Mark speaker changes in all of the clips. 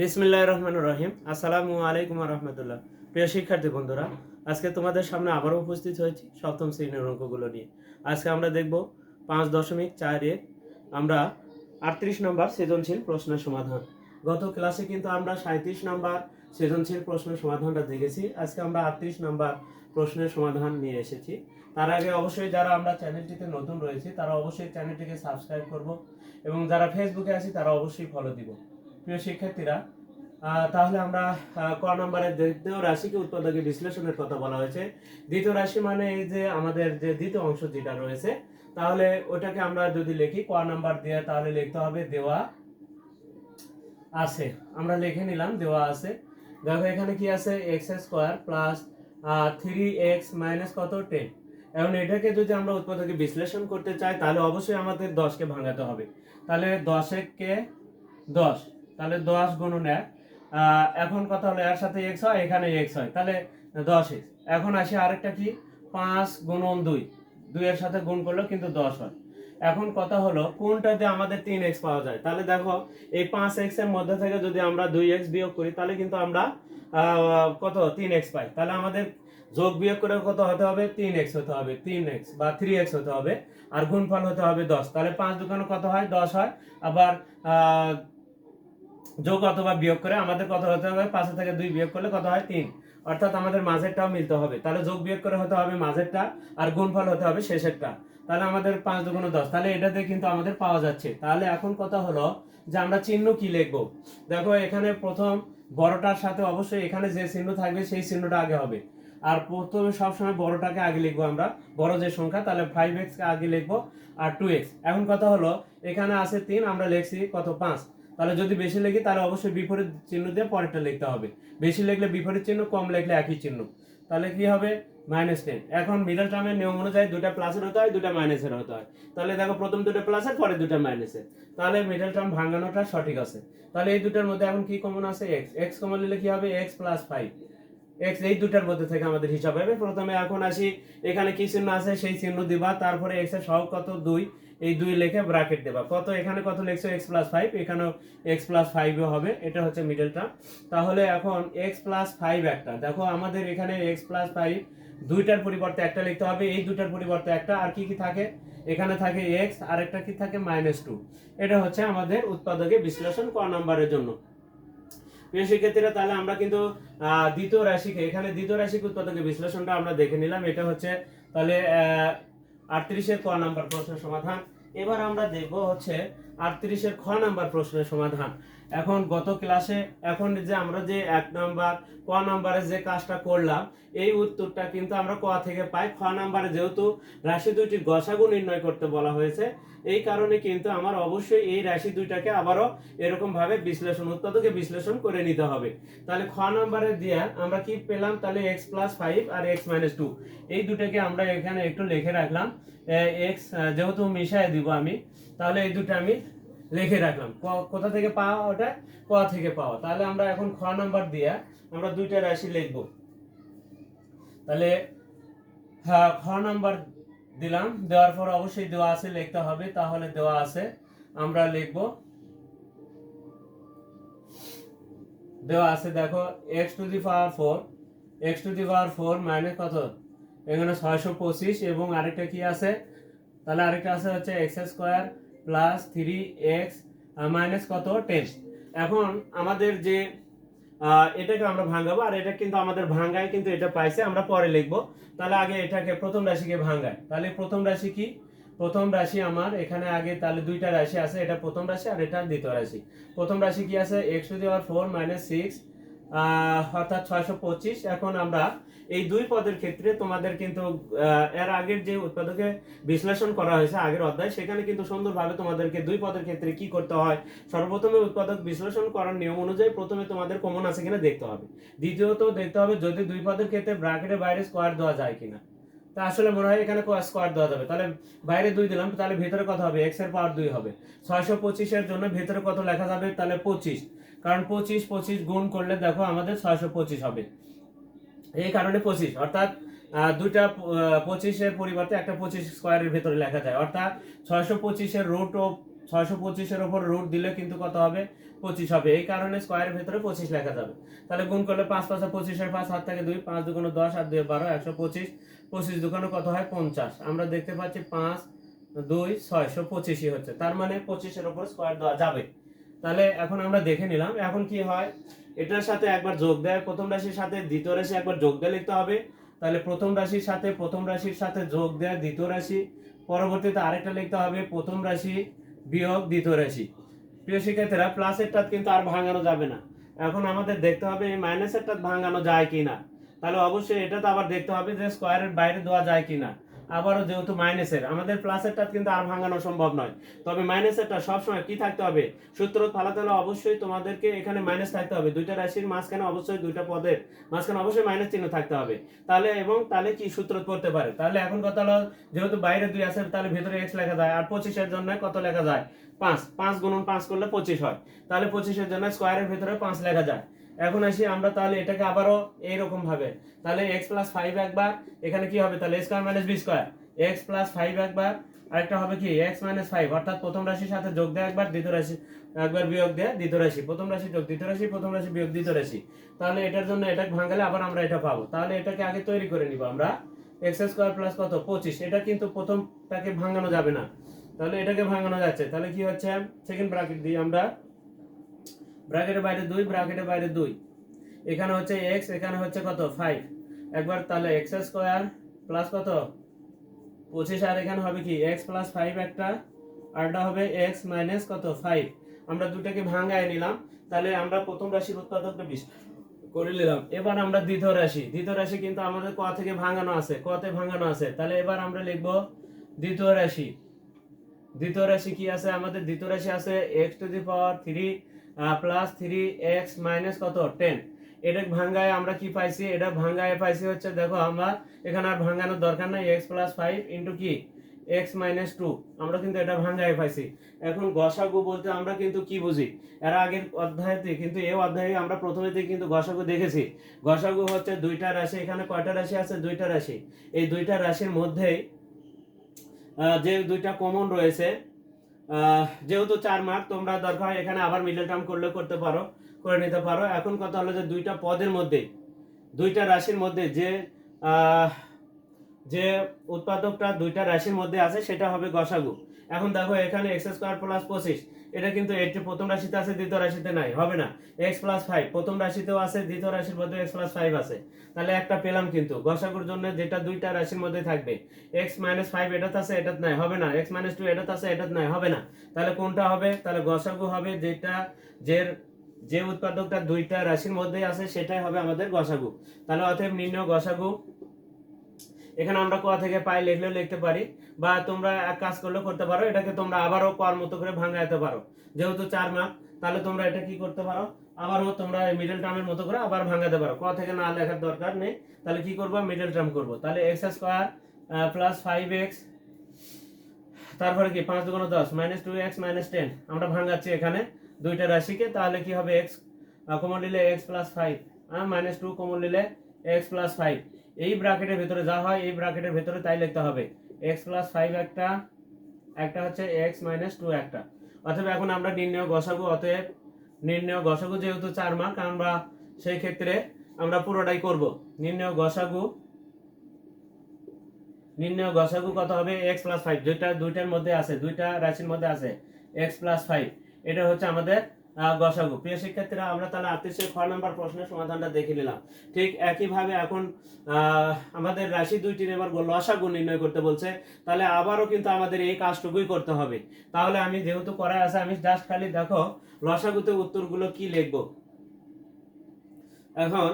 Speaker 1: বিসমিল্লাহ রহমান রহিম আসসালামু আলাইকুম রহমতুল্লাহ। প্রিয় শিক্ষার্থী বন্ধুরা, আজকে তোমাদের সামনে আবারও উপস্থিত হয়েছি সপ্তম শ্রেণির অঙ্কগুলো নিয়ে। আজকে আমরা দেখব পাঁচ দশমিক চারের আমরা আটত্রিশ নম্বর সৃজনশীল প্রশ্নের সমাধান। গত ক্লাসে কিন্তু আমরা সাঁত্রিশ নম্বর সৃজনশীল প্রশ্নের সমাধানটা দেখেছি। আজকে আমরা আটত্রিশ নম্বর প্রশ্নের সমাধান নিয়ে এসেছি। তার আগে অবশ্যই যারা আমরা চ্যানেলটিতে নতুন রয়েছি, তারা অবশ্যই চ্যানেলটিকে সাবস্ক্রাইব করব এবং যারা ফেসবুকে আছি, তারা অবশ্যই ফলো দিব। প্রিয় শিক্ষার্থীরা তাহলে আমরা ক নম্বরে দ্বিতীয় রাশিকে উৎপাদকে বিশ্লেষণের কথা বলা হয়েছে। দ্বিতীয় রাশি মানে এই যে আমাদের যে দ্বিতীয় অংশ যেটা রয়েছে, তাহলে ওটাকে আমরা যদি লিখি, ক নাম্বার দিয়ে তাহলে লিখতে হবে দেওয়া আছে। আমরা লিখে নিলাম, দেওয়া আছে। দেখো এখানে কি আছে? X square plus three x minus কত? টেন। এখন এটাকে যদি আমরা উৎপাদকে বিশ্লেষণ করতে চাই, তাহলে অবশ্যই আমাদের দশকে ভাঙাতে হবে। তাহলে দশেকে দশ। তাহলে দশ গুণন এক। এখন কথা হলো এর সাথে এক্স হয়, এখানে এক্স হয়। তাহলে দশ এক্স এখন আসি আরেকটা কি? পাঁচ গুণন দুই। দুইয়ের সাথে গুণ করলেও কিন্তু দশ হয়। এখন কথা হলো কোনটাতে আমাদের তিন এক্স পাওয়া যায়? তাহলে দেখো, এই পাঁচ এক্সের মধ্যে থেকে যদি আমরা দুই এক্স বিয়োগ করি, তাহলে কিন্তু আমরা কত? তিন এক্স পাই। তাহলে আমাদের যোগ বিয়োগ করে কত হতে হবে? তিন এক্স হতে হবে। তিন এক্স বা থ্রি এক্স হতে হবে। আর গুণফল হতে হবে দশ। তাহলে পাঁচ দোকানে কত হয়? দশ হয়। আবার যোগ অথবা বিয়োগ করে আমাদের কত হতে হবে? পাঁচের থেকে দুই বিয়োগ করলে কত হয়? তিন। অর্থাৎ আমাদের মাঝেরটাও মিলতে হবে। তাহলে যোগ বিয়োগ করে হতে হবে মাঝেরটা আর গুণফল হতে হবে শেষেরটা। তাহলে আমাদের পাঁচ দুগুণ দশ। তাহলে এটাতে কিন্তু আমাদের পাওয়া যাচ্ছে। তাহলে এখন কথা হলো যে আমরা চিহ্ন কি লিখব? দেখো এখানে প্রথম বড়টার সাথে অবশ্যই এখানে যে চিহ্ন থাকবে সেই চিহ্নটা আগে হবে। আর প্রথমে সবসময় বড়টাকে আগে লিখব আমরা। বড় যে সংখ্যা, তাহলে ফাইভ এক্স আগে লিখব আর টু এক্স এখন কথা হলো এখানে আছে তিন, আমরা লিখছি কত? পাঁচ। তাহলে যদি বেশি লিখি, তাহলে অবশ্যই বিপরীত চিহ্ন দিয়ে পরেরটা লিখতে হবে। বেশি লিখলে বিপরীত চিহ্ন, কম লিখলে একই চিহ্ন। তাহলে কি হবে? মাইনাস টেন এখন মিডল টার্মের নিয়ম অনুযায়ী দুটা প্লাসের হতে হয় দুটা মাইনাসের হতে হয়। তাহলে দেখো, প্রথম দুটো প্লাসের পরে দুটা মাইনাসের তাহলে মিডল টার্ম ভাঙানোটা সঠিক আছে। তাহলে এই দুটার মধ্যে এখন কি কমন আছে? এক্স এক্স কমন নিলে কি হবে? এক্স প্লাস ফাইভ এক্স এই দুটার মধ্যে থেকে আমাদের হিসাব হবে। প্রথমে এখন আসি, এখানে কি চিহ্ন আছে? সেই চিহ্ন দিবা, তারপরে এক্সের সহগ কত? দুই। এই দুই লিখে ব্রাকেট দেবা। কত এখানে কত লিখছো? এক্স প্লাস ফাইভ এখানেও এক্স প্লাস ফাইভও হবে। এটা হচ্ছে মিডল টার্ম তাহলে এখন এক্স প্লাস ফাইভ একটা। দেখো আমাদের এখানে এক্স প্লাস ফাইভ দুইটার পরিবর্তে একটা লিখতে হবে। এই দুটার পরিবর্তে একটা। আর কি কি থাকে? এখানে থাকে এক্স আর একটা কি থাকে? মাইনাস টু এটা হচ্ছে আমাদের উৎপাদকে বিশ্লেষণ ক নাম্বারের জন্য। প্রিয় তাহলে আমরা কিন্তু দ্বিতীয় রাশিকে, এখানে দ্বিতীয় রাশিক উৎপাদকের বিশ্লেষণটা আমরা দেখে নিলাম। এটা হচ্ছে তাহলে আটত্রিশের ক নাম্বার প্রশ্নের সমাধান। এবার আমরা দেখব হচ্ছে আটত্রিশের খ নাম্বার প্রশ্নের সমাধান। এখন গত ক্লাসে এখন যে আমরা যে এক নাম্বার, ক নাম্বারে যে কাজটা করলাম, এই উত্তরটা কিন্তু আমরা ক থেকে পাই। খ নাম্বারে যেহেতু রাশি দুইটির গসাগু নির্ণয় করতে বলা হয়েছে, এই কারণে কিন্তু আমার অবশ্যই এই রাশি দুইটাকে আবারও এরকম ভাবে বিশ্লেষণ, উৎপাদকে বিশ্লেষণ করে নিতে হবে। তাহলে খ নাম্বারে দিয়ে আমরা কি পেলাম? তাহলে এক্স প্লাস ফাইভ আর এক্স মাইনাস টু এই দুটাকে আমরা এখানে একটু লিখে রাখলাম। এক্স যেহেতু মিশাই দিব আমি তাহলে এই দুটো আমি লিখে রাখলাম। কোথা থেকে পাওয়া ওটা? ক থেকে পাওয়া। তাহলে আমরা এখন খ নাম্বার দিয়ে আমরা দুইটা রাশি লিখব। তাহলে হ্যাঁ খ নাম্বার দিলাম। দেওয়ার পর অবশ্যই দেওয়া আছে, লিখতে হবে। তাহলে দেওয়া আছে। আমরা লিখব। দেওয়া আছে, দেখো x to the power four x to the power four minus কত? এখানে ছয়শো পঁচিশ এবং আরেকটা কি আছে? তাহলে আরেকটা আছে হচ্ছে x square plus three x minus কত? টেন এখন আমাদের যে এটাকে আমরা ভাঙাবো, আর এটা কিন্তু আমাদের ভাঙ্গায় কিন্তু এটা পাইছে, আমরা পরে লিখব। তাহলে আগে এটাকে প্রথম রাশিকে ভাঙ্গায়। তাহলে প্রথম রাশি কি? প্রথম রাশি আমার, এখানে আগে তাহলে দুইটা রাশি আছে, এটা প্রথম রাশি আর এটা দ্বিতীয় রাশি। প্রথম রাশি কি আছে? X to the power four minus six অর্থাৎ ছয়শো পঁচিশ। এখন আমরা এই দুই পদের ক্ষেত্রে তোমাদের কিন্তু এর আগের যে উৎপাদকে বিশ্লেষণ করা হয়েছে, আগের অধ্যায়, সেখানে কিন্তু সুন্দরভাবে তোমাদেরকে দুই পদের ক্ষেত্রে কি করতে হয়, সর্বপ্রথমে উৎপাদক বিশ্লেষণ করার নিয়ম অনুযায়ী প্রথমে তোমাদের কমন আছে কিনা দেখতে হবে। দ্বিতীয়ত দেখতে হবে যদি দুই পদের ক্ষেত্রে ব্র্যাকেটের বাইরে স্কোয়ার দেওয়া যায় কিনা। তা আসলে মনে হয় এখানে স্কোয়ার দেওয়া যাবে। তাহলে বাইরে দুই দিলাম, তাহলে ভেতরে কত হবে? এক্সের পাওয়ার দুই হবে। ছয়শো পঁচিশের জন্য ভেতরে কত লেখা যাবে? তাহলে পঁচিশ। কারণ পঁচিশ পঁচিশ গুণ করলে দেখো আমাদের ছয়শো পঁচিশ হবে। এই কারণে পঁচিশ, অর্থাৎ দুইটা পঁচিশের পরিবর্তে একটা পঁচিশ স্কোয়ারের ভেতরে লেখা যায়। অর্থাৎ, ছয়শো পঁচিশের রুট ও ছয়শো পঁচিশের ওপর রুট দিলে কিন্তু কত হবে? পঁচিশ হবে। এই কারণে স্কোয়ারের ভেতরে পঁচিশ লেখা যাবে। তাহলে গুণ করলে পাঁচ, পাঁচা পঁচিশের পাঁচ হাত থেকে দুই, পাঁচ দুগুণ দশ আর দুই বারো, একশো পঁচিশ। পঁচিশ দুগুণ কত হয়? পঞ্চাশ। আমরা দেখতে পাচ্ছি পাঁচ, দুই, ছয়শো পঁচিশই হচ্ছে। তার মানে পঁচিশের ওপর স্কোয়ার দেওয়া যাবে। তাহলে এখন আমরা দেখে নিলাম। এখন কি হয়? এটার সাথে একবার যোগ দেয়। প্রথম রাশির সাথে দ্বিতীয় রাশি একবার যোগ দিয়ে লিখতে হবে। তাহলে প্রথম রাশির সাথে প্রথম রাশির সাথে যোগ দেয় দ্বিতীয় রাশি। পরবর্তীতে আরেকটা লিখতে হবে, প্রথম রাশি বিয়োগ দ্বিতীয় রাশি। প্রিয় শিক্ষার্থীরা প্লাসেরটা কিন্তু আর ভাঙানো যাবে না। এখন আমাদের দেখতে হবে এই মাইনাসেরটা ভাঙানো যায় কিনা। তাহলে অবশ্যই এটা তো আবার দেখতে হবে যে স্কোয়ারের বাইরে দেওয়া যায় কিনা। আবারও যেহেতু মাইনাসের, আমাদের প্লাসেরটা কিন্তু আর ভাঙানো সম্ভব নয়। তবে মাইনাসেরটা সবসময় কি থাকতে হবে? সূত্র ফালাতে হলে অবশ্যই তোমাদেরকে এখানে মাইনাস থাকতে হবে। দুইটা রাশির মাঝখানে অবশ্যই দুইটা পদের মাঝখানে অবশ্যই মাইনাস চিহ্ন থাকতে হবে। তাহলে এবং তাহলে কি সূত্র পড়তে পারে? তাহলে এখন কথা হলো, যেহেতু বাইরে দুই আছে, তাহলে ভেতরে এক্স লেখা যায়। আর পঁচিশের জন্য কত লেখা যায়? পাঁচ। পাঁচ গুণন পাঁচ করলে পঁচিশ হয়। তাহলে পঁচিশের জন্য স্কোয়ারের ভেতরে পাঁচ লেখা যায়। এখন আসি আমরা তাহলে এটাকে আবারও এইরকম ভাবে। তাহলে এক্স প্লাস ফাইভ একবার, এখানে কি হবে? তাহলে square minus b square x plus five একবার, আরেকটা হবে কি? এক্স মাইনাস ফাইভ অর্থাৎ প্রথম রাশির সাথে যোগ দেয় একবার, দ্বিতীয় রাশি, একবার বিয়োগ দেয়, দ্বিতীয় রাশি, প্রথম রাশি যোগ, দ্বিতীয় রাশি, প্রথম রাশি বিয়োগ, দ্বিতীয় রাশি। তাহলে এটার জন্য এটা ভাঙালে আবার আমরা এটা পাবো। তাহলে এটাকে আগে তৈরি করে নিব আমরা। এক্স স্কোয়ার প্লাস কত? পঁচিশ। এটা কিন্তু প্রথমটাকে ভাঙানো যাবে না। তাহলে এটাকে ভাঙানো যাচ্ছে। তাহলে কি হচ্ছে? সেকেন্ড ব্র্যাকেট দিয়ে আমরা। ব্র্যাকেটের বাইরে দুই ব্র্যাকেটের বাইরে দুই। এখানে হচ্ছে এক্স এখানে হচ্ছে কত? ফাইভ একবার তাহলে এক্স স্কোয়ার প্লাস কত? পঁচিশ আর এখানে হবে কি? এক্স প্লাস ফাইভ একটা আরটা হবে এক্স মাইনাস কত? ফাইভ আমরা দুটাকে ভাঙায় নিলাম। তাহলে আমরা প্রথম রাশির উৎপাদকটা বিশ। করে নিলাম। এবার আমরা দ্বিতীয় রাশি। দ্বিতীয় রাশি কিন্তু আমাদের ক থেকে ভাঙানো আছে। কতে ভাঙানো আছে। তাহলে এবার আমরা লিখব দ্বিতীয় রাশি। দ্বিতীয় রাশি কি আছে? আমাদের দ্বিতীয় রাশি আছে x to the power three plus three x minus কত? টেন এটা ভাঙ্গায় আমরা কি পাইছি? এটা ভাঙ্গায় পাইছি হচ্ছে, দেখো আমরা, এখানে আর ভাঙানোর দরকার নাই এক্স প্লাস ফাইভ ইন্টু কি? এক্স মাইনাস টু আমরা কিন্তু এটা ভাঙ্গায় পাইছি। এখন গসাগু বলতে আমরা কিন্তু কি বুঝি? এর আগের অধ্যায়তে, কিন্তু এই অধ্যায়ে আমরা প্রথমেতে কিন্তু গসাগু দেখেছি। গসাগু হচ্ছে দুইটা রাশি, এখানে কয়টা রাশি আছে? দুইটা রাশি। এই দুইটা রাশির মধ্যেই যে দুইটা কমন রয়েছে যেহেতু চার মার্ক তোমরা দরকার এখানে আবার মিডল টার্ম করলে করতে পারো, করে নিতে পারো। এখন কথা হলো যে দুইটা পদের মধ্যে, দুইটা রাশির মধ্যে যে যে উৎপাদকটা দুইটা রাশির মধ্যে আছে, সেটা হবে গসাগু। এখন দেখো এখানে এক্স স্কোয়ার প্লাস পঁচিশ, এটা কিন্তু এটি প্রথম রাশিতে আছে, দ্বিতীয় রাশিতে নাই, হবে না। এক্স প্লাস ফাইভ প্রথম রাশিতেও আছে, দ্বিতীয় রাশির মধ্যে এক্স প্লাস ফাইভ আছে। তাহলে একটা পেলাম কিন্তু, গসাগুর জন্য যেটা দুইটা রাশির মধ্যে থাকবে এক্স মাইনাস ফাইভ এটাতে আছে, এটাত নাই, হবে না। এক্স মাইনাস টু এটাতে আছে, এটাত নাই, হবে না। তাহলে কোনটা হবে? তাহলে গসাগু হবে যেটা, যে যে উৎপাদকটা দুইটা রাশির মধ্যে আছে, সেটাই হবে আমাদের গসাগু। তাহলে অতএব নির্ণয় গসাগু এখানে আমরা কোয়া থেকে পাই লিখলেও লিখতে পারি। বা তোমরা এক কাজ করলেও করতে পারো, এটাকে তোমরা আবারও কোয়ার মতো করে ভাঙাইতে পারো। যেহেতু চার মার্ক তাহলে তোমরা এটা কি করতে পারো? আবারও তোমরা মিডল টার্মের মতো করে আবার ভাঙাতে পারো। ক থেকে না লেখার দরকার নেই। তাহলে কি করব? মিডল টার্ম করব। তাহলে x square plus five x তারপরে কি? পাঁচ দুগুণ দশ minus two x minus ten আমরা ভাঙাচ্ছি এখানে দুইটা রাশিকে। তাহলে কি হবে? এক্স কমন নিলে x plus five minus two common নিলে এক্স প্লাস ফাইভ এই ব্র্যাকেটের ভেতরে যা হয়, এই ব্র্যাকেটের ভেতরে তাই লিখতে হবে। এক্স প্লাস ফাইভ একটা একটা হচ্ছে এক্স মাইনাস টু একটা। অতএব এখন আমরা নির্ণয় গসাগু অতএব নির্ণয় গসাগু যেহেতু চার মার্ক আমরা সেই ক্ষেত্রে আমরা পুরোটাই করব। নির্ণয় গসাগু নির্ণয় গসাগু কত হবে? এক্স প্লাস ফাইভ দুইটা, দুইটার মধ্যে আছে, দুইটা রাশির মধ্যে আছে এক্স প্লাস ফাইভ এটা হচ্ছে আমাদের গসাগু প্রিয় শিক্ষার্থীরা, আমরা তাহলে আত্মীয় খ নম্বর প্রশ্নের সমাধানটা দেখে নিলাম। ঠিক একইভাবে এখন আমাদের রাশি দুইটির এবার লসাগু নির্ণয় করতে বলছে। তাহলে আবারও কিন্তু আমাদের এই কাজটুকুই করতে হবে। তাহলে আমি যেহেতু করা আছে, আমি জাস্ট খালি দেখো লসাগুতে উত্তরগুলো কি লিখব। এখন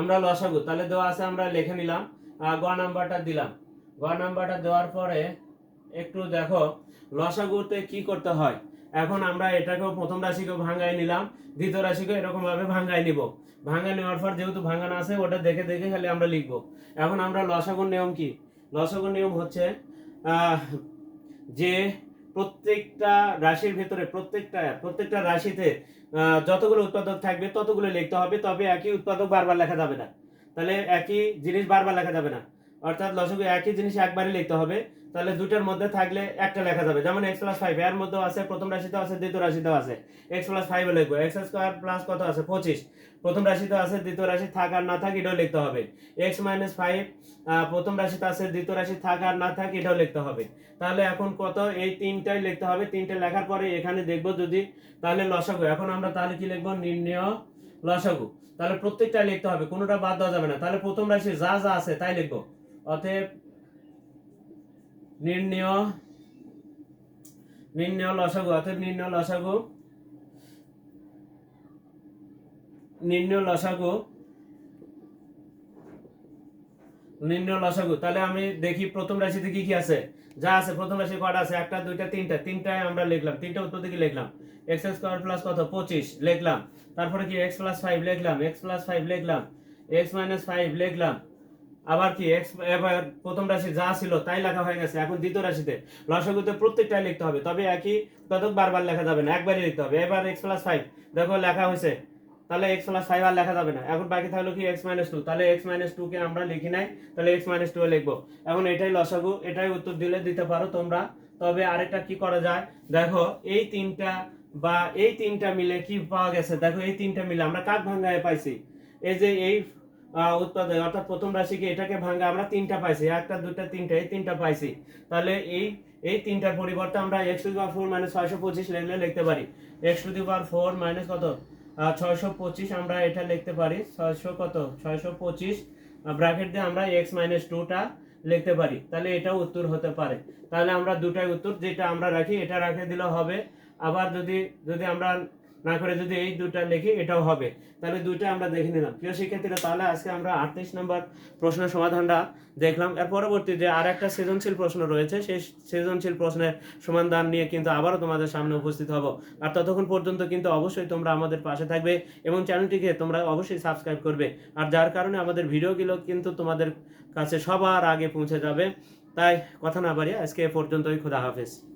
Speaker 1: আমরা লসাগু, তাহলে দেওয়া আছে আমরা লিখে নিলাম। গ নাম্বারটা দিলাম। গ নাম্বারটা দেওয়ার পরে একটু দেখো, লসাগুতে কি করতে হয়? এখন আমরা এটাকেও প্রথম রাশিকেও ভাঙাই নিলাম, দ্বিতীয় রাশিকেও এরকম ভাবে ভাঙাই নিব। ভাঙা নেওয়ার পর যেহেতু ভাঙানো আছে, ওটা দেখে দেখে খালি আমরা লিখব। এখন আমরা লসাগুর নিয়ম কি? লসাগুর নিয়ম হচ্ছে যে প্রত্যেকটা রাশির ভেতরে প্রত্যেকটা প্রত্যেকটা রাশিতে যতগুলো উৎপাদক থাকবে ততগুলো লিখতে হবে, তবে একই উৎপাদক বারবার লেখা যাবে না। তাহলে একই জিনিস বারবার লেখা যাবে না। অর্থাৎ লসগু একই জিনিস একবারই লিখতে হবে। তাহলে দুটার মধ্যে থাকলে একটা লেখা যাবে। যেমন এক্স প্লাস ফাইভ এর মধ্যেও আছে, প্রথম রাশিতেও আছে, দ্বিতীয় রাশিতেও আছে। এক্স প্লাস ফাইভ লিখব। এক্স স্কোয়ার প্লাস কত আছে? পঁচিশ। প্রথম রাশিতে আছে, দ্বিতীয় রাশি থাক আর না থাক, এটাও লিখতে হবে। এক্স মাইনাস ফাইভ প্রথম রাশিতে আছে, দ্বিতীয় রাশি থাক আর না থাক, এটাও লিখতে হবে। তাহলে এখন কত? এই তিনটাই লিখতে হবে। তিনটে লেখার পরে এখানে দেখব যদি, তাহলে লসাগু। এখন আমরা তাহলে কি লিখব? নির্ণয় লসাগু। তাহলে প্রত্যেকটাই লিখতে হবে। কোনোটা বাদ দেওয়া যাবে না। তাহলে প্রথম রাশি যা যা আছে, তাই লিখব। অতএব নির্ণয় নির্ণয় লসাগু, অতএব নির্ণয় লসাগু নির্ণয় লসাগু নির্ণয় লসাগু। তাহলে আমি দেখি প্রথম রাশিতে কি কি আছে? যা আছে, প্রথম রাশি কয়টা আছে, একটা, দুইটা, তিনটা। তিনটায় আমরা লিখলাম, তিনটা উত্তর দিকে লিখলাম। এক্স স্কোয়ার প্লাস কত? পঁচিশ, লিখলাম। তারপরে কি? এক্স প্লাস ফাইভ লিখলাম এক্স প্লাস ফাইভ লিখলাম এক্স মাইনাস ফাইভ লিখলাম। আবার কি, এক্স, এবার প্রথম রাশি যা ছিল তাই লেখা হয়ে গেছে, এখন দ্বিতীয় রাশিতে লসাগুতে প্রত্যেকটাই লিখতে হবে, তবে একই ততক বারবার লেখা যাবে না, একবারই লিখতে হবে, এবার এক্স প্লাস ফাইভ দেখো লেখা হয়েছে, তাহলে এক্স প্লাস ফাইভ আর লেখা যাবে না, এখন বাকি থাকল কি এক্স মাইনাস টু তাহলে এক্স মাইনাস টু কে আমরা লিখি নাই, তাহলে এক্স মাইনাস টু লিখব, এখন এটাই লসাগু, এটাই উত্তর দিলে দিতে পারো তোমরা, তবে আরেকটা কি করা যায়, দেখো এই তিনটা বা এই তিনটা মিলে কি পাওয়া গেছে, দেখো এই তিনটা মিলে আমরা কাক ভাঙ্গায় পাইছি, এই যে এই আহ, উৎপাদন অর্থাৎ প্রথম রাশিকে এটাকে ভাঙ্গা আমরা তিনটা পাইছি একটা দুটা তিনটা এই তিনটা পাইছি। তাহলে এই এই তিনটার পরিবর্তে আমরা x to power four minus ছয়শো পঁচিশ লিখলে লিখতে পারি। X to power four minus কত? ছয়শো পঁচিশ আমরা এটা লিখতে পারি ছয়শো কত? ছয়শো পঁচিশ ব্র্যাকেট দিয়ে আমরা এক্স মাইনাস টুটা লিখতে পারি। তাহলে এটাও উত্তর হতে পারে। তাহলে আমরা দুটাই উত্তর যেটা আমরা রাখি এটা রাখে দিলে হবে। আবার যদি যদি আমরা না করে যদি এই দুটা লিখি, এটাও হবে। তাহলে দুইটা আমরা দেখে নিলাম। প্রিয় শিক্ষার্থীরা, তাহলে আজকে আমরা আটত্রিশ নম্বর প্রশ্নের সমাধানটা দেখলাম। এর পরবর্তী যে আর একটা সৃজনশীল প্রশ্ন রয়েছে। সেই সৃজনশীল প্রশ্নের সমাধান নিয়ে কিন্তু আবারও তোমাদের সামনে উপস্থিত হব। আর ততক্ষণ পর্যন্ত কিন্তু অবশ্যই তোমরা আমাদের পাশে থাকবে এবং চ্যানেলটিকে তোমরা অবশ্যই সাবস্ক্রাইব করবে। আর যার কারণে আমাদের ভিডিওগুলো কিন্তু তোমাদের কাছে সবার আগে পৌঁছে যাবে। তাই কথা না বাড়িয়ে আজকে এ পর্যন্তই। খোদা হাফেজ।